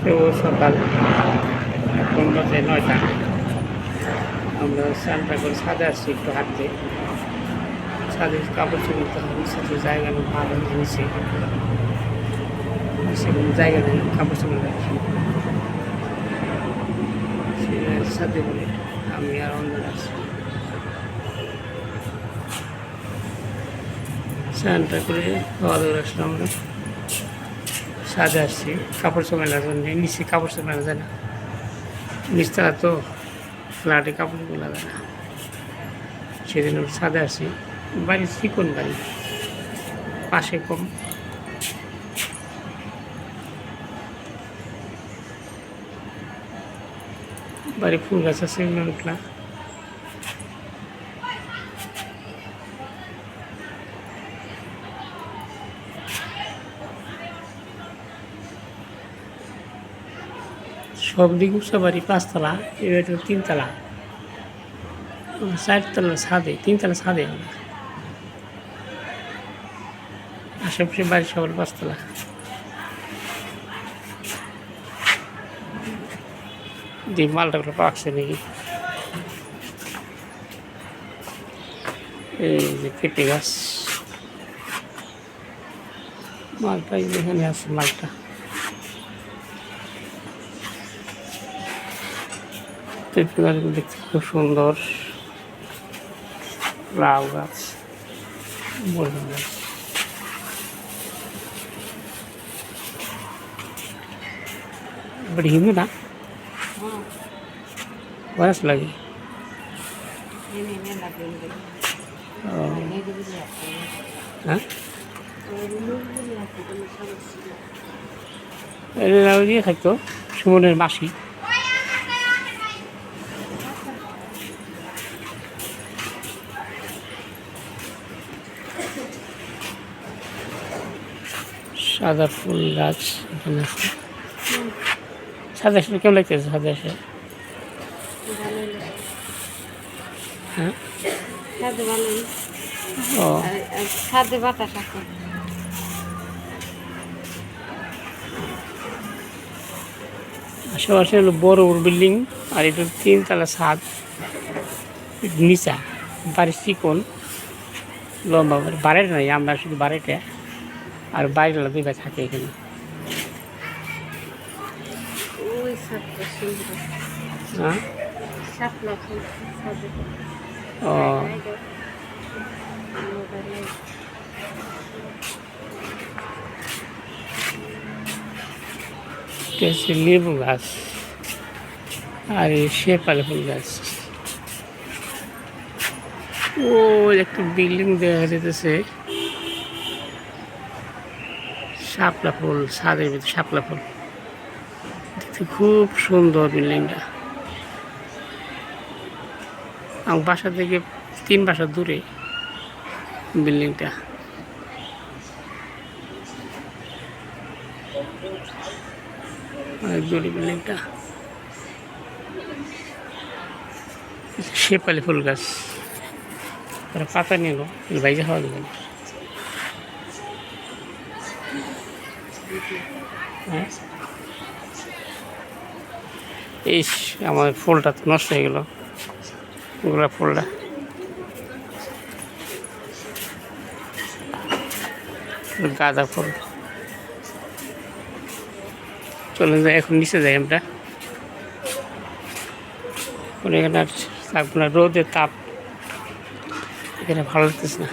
শুভ সকাল। এখন বাজে নয়টা। আমরা স্নানটা করে ছাদে আসছি একটু হাঁটতে। ছাদে কাপড় চোপড় তো হবে সাথে জায়গা ভালো নিচে। সেখানে জায়গা নেই, কাপড় চোপড় রাখি সাথে করে আমি আর অন্য আসছি স্নানটা করে খাওয়া দাওয়া আসলাম আমরা। সাজে আসছি, কাপড় চোমেলার জন্য। নিচে কাপড় চোমেলা যায় না। নিচতলা তো ফ্ল্যাটে কাপড় চোমেলা যায় না। সেদিন আমরা সাজে আসছি। বাড়ি চিকন বাড়ি? পাশে কম। বাড়ি ফুল গাছ আছে অনেকগুলা সব দিক উঁচা বাড়ি, পাঁচতলা এবার তিনতলা। চারতলা ছাদে, তিনতলা ছাদে আশেপাশে বাড়ি সবার পাঁচতলা। দিয়ে মালটা করে পাকছে নাকি? এই যে পেঁপে গাছ। মালটা এখানে আছে, মালটা। পেঁপে গাছগুলো দেখতে খুব সুন্দর লাউ গাছ মরিচ গাছ बड़ी हिंदू ना बरस लगी হ্যাঁ লাউ দিয়ে থাকতো সুমনের মাসি সাদা ফুল গাছ এখানে। আছে সাদা ফুল কেমন লাগতেছে সাদা ফুল? হ্যাঁ? ও। বাতাস আশেপাশে হলো বড় বড় বিল্ডিং আর এটা তিনতলা ছাদ। নিচা বাড়ির চিকন লম্বা বাড়ি। বাড়িটা নাই আমরা শুধু বাড়িটা। আর বাইরে দুই ভাই থাকে এখানে। হ্যাঁ? ও। হচ্ছে লেবু গাছ আর এই শেপালি ফুল গাছ। ও একটা বিল্ডিং দেখা যেতেছে শাপলা ফুল, ছাদের ভিতরে শাপলা ফুল। দেখতে খুব সুন্দর বিল্ডিংটা। আমার বাসা থেকে তিন বাসা দূরে বিল্ডিংটা। অনেক দূরে বিল্ডিংটা। শেপালি ফুল গাছ। পাতা নিয়ে গো, বাইরে খাওয়া দেবেন হ্যাঁ? এই আমার ফুলটা তো নষ্ট হয়ে গেল। গোলাপ ফুলটা। গাঁদা ফুল। চলে যাই, এখন নিচে যাই আমরা। এখানে আর থাকব না রোদের তাপ। এখানে ভালো লাগতেছে না।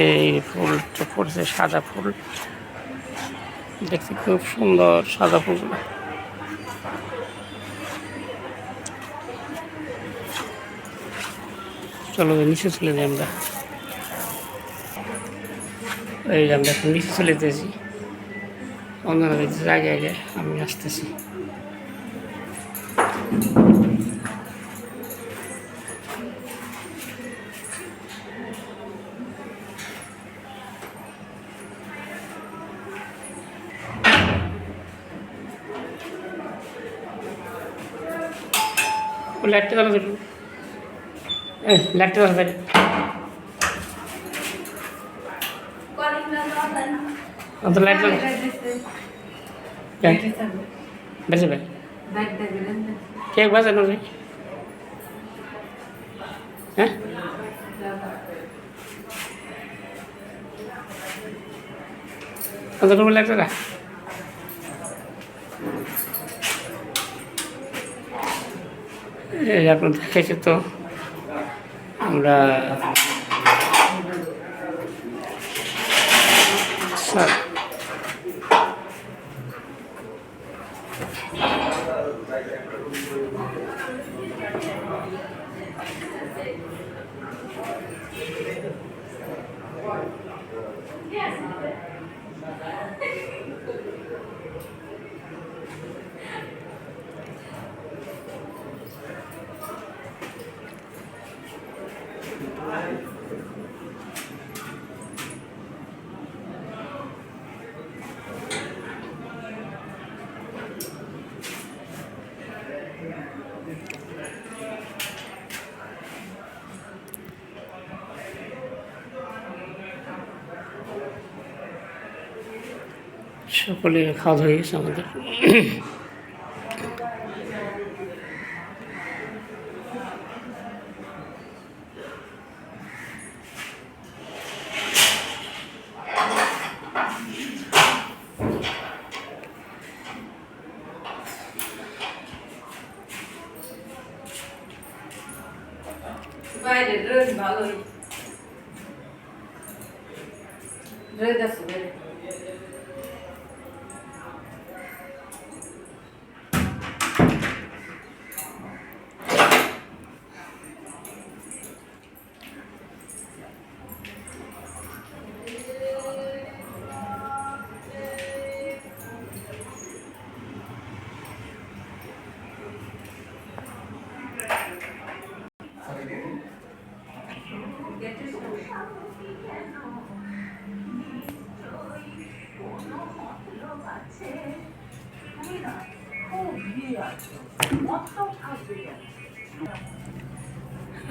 এই ফুলটা পড়ছে সাদা ফুল। দেখতে খুব সুন্দর সাদা ফুলগুলো চলো নিচে চলে যাই আমরা এই যে আমরা এখন নিচে চলে যেতেছি অন্যরা দেখছি আগে আগে আমি আসতেছি லட்டு தானே சொல்லு லட்டு தானே சரி அந்த லட்டு பெருசு பேர் கேக் பாஸ் என்ன ஆ அந்த ரூம் லெட்டரா আপনার দেখেছি তো আমরা সকলে খাওয়া হয়ে গেছে আমাদের। বাইরে ভালোই রোদ আছে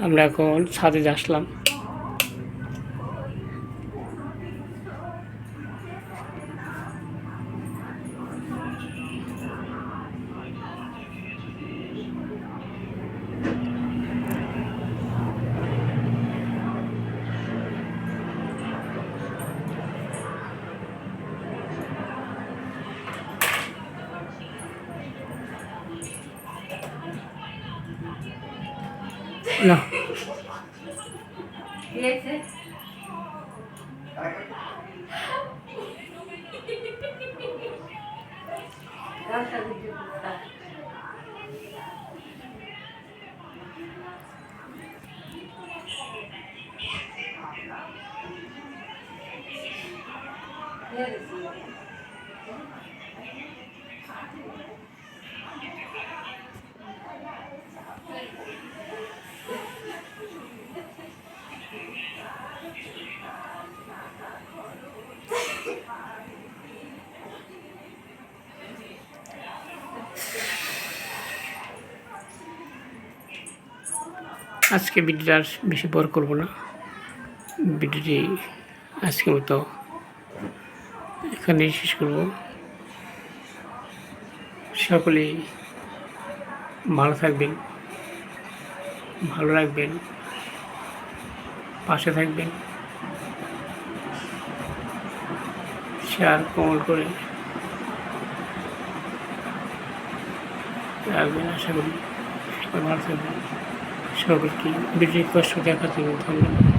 আমরা এখন ছাদে আসলাম। না। আজকে ভিডিওটা আর বেশি বড় করব না। ভিডিওটি আজকে মতো এখানেই শেষ করব। সকলেই ভালো থাকবেন, ভালো রাখবেন, পাশে থাকবেন শেয়ার কমেন্ট করে রাখবেন। আশা করি ভালো থাকবেন। সকলকে ভিডিও কষ্ট দেখার ধন্যবাদ।